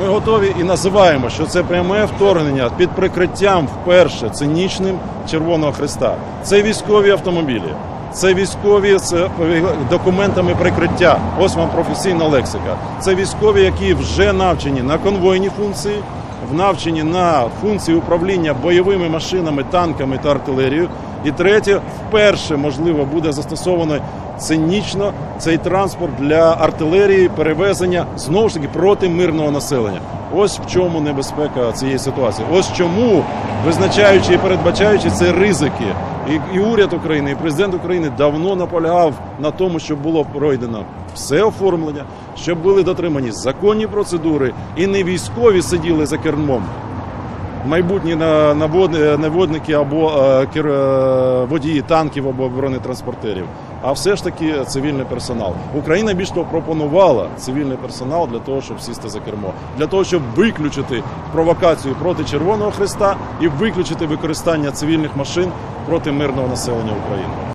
Ми готові і називаємо, що це пряме вторгнення під прикриттям вперше цинічним Червоного Христа. Це військові автомобілі, це військові з е, документами прикриття. Ось вам професійна лексика. Це військові, які вже навчені на конвойні функції, в навчені на функції управління бойовими машинами, танками та артилерією. І третє, вперше можливо буде застосовано цинічно цей транспорт для артилерії, перевезення знову ж таки проти мирного населення. Ось в чому небезпека цієї ситуації. Ось чому, визначаючи і передбачаючи ці ризики, і, і уряд України, і президент України давно наполягав на тому, щоб було пройдено все оформлення, щоб були дотримані законні процедури, і не військові сиділи за кермом, майбутні на- навод- наводники або е, е, водії танків або бронетранспортерів, а все ж таки цивільний персонал. Україна більш того пропонувала цивільний персонал для того, щоб сісти за кермо, для того, щоб виключити провокацію проти Червоного Христа і виключити використання цивільних машин проти мирного населення України.